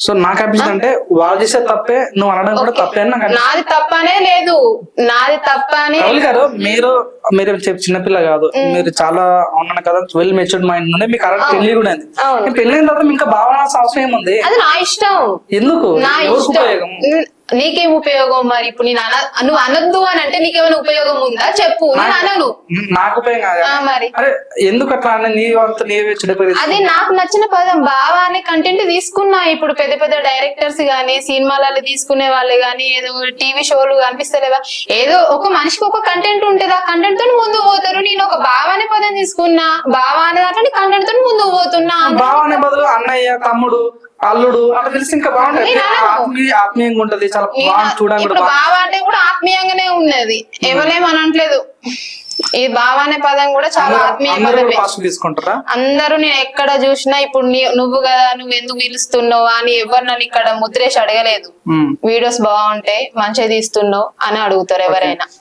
So నాకు అనిపిస్తుంది అంటే వాళ్ళు చేసే తప్పే నువ్వు అనడం కూడా తప్పే అని నాకు అనిపిస్తుంది. నాది తప్పనే లేదు. నాది తప్ప అని రాహుల్ గారు మీరు మీరు చిన్నపిల్ల కాదు. మీరు చాలా ఉన్నాను కదా వెల్ మెచ్యూర్డ్ మైండ్ నుండి మీకు కరెక్ట్ పెళ్ళి కూడా అవును. ఈ పెళ్ళైన తర్వాత మీకు ఇంకా భావన అవసరం ఏముంది? అది నా ఇష్టం. ఎందుకు? నా ఎవరికి ఇష్టం. ఉపయోగం ఉమ్, నీకేం ఉపయోగం మరి? ఇప్పుడు నేను అన నువ్వు అనొద్దు అని అంటే నీకేమైనా ఉపయోగం ఉందా? చెప్పు నేను అనను. నాకు మరి. ఎందుకు అట్లా నీ అది నాకు నచ్చిన పదం. బావా అనే కంటెంట్ తీసుకున్నా. ఇప్పుడు పెద్ద పెద్ద డైరెక్టర్స్ గానీ సినిమాలలో తీసుకునే వాళ్ళు గానీ ఏదో టీవీ షోలు కనిపిస్తలేవా? ఏదో ఒక మనిషికి ఒక కంటెంట్ ఉంటది. ఆ కంటెంట్తో ముందు పోతారు. నేను ఒక బావా అనే పదం తీసుకున్నా. బావా అనే దాంట్లో కంటెంట్ తో ముందు పోతున్నా బావ అనే బదులు అన్నయ్య తమ్ముడు అల్లుడు అట్లా తెలిసి ఇంకా బాగుంటది. ఆత్మీయంగా ఉంటది చాలా బాగుంది చూడడానికి కూడా. బావా అంటే కూడా ఆత్మీయంగానే ఉన్నది. ఎవరేం అనట్లేదు. ఈ బావా అనే పదం కూడా చాలా అందరూ- ఆత్మీయ అందరూ నేను ఎక్కడ చూసినా ఇప్పుడు నువ్వు కదా నువ్వు ఎందుకు పిలుస్తున్నావు అని ఎవరు నన్ను ఇక్కడ ముద్రేసి అడగలేదు. వీడియోస్ బాగుంటాయి మంచిగా తీస్తున్నావు అని అడుగుతారు ఎవరైనా.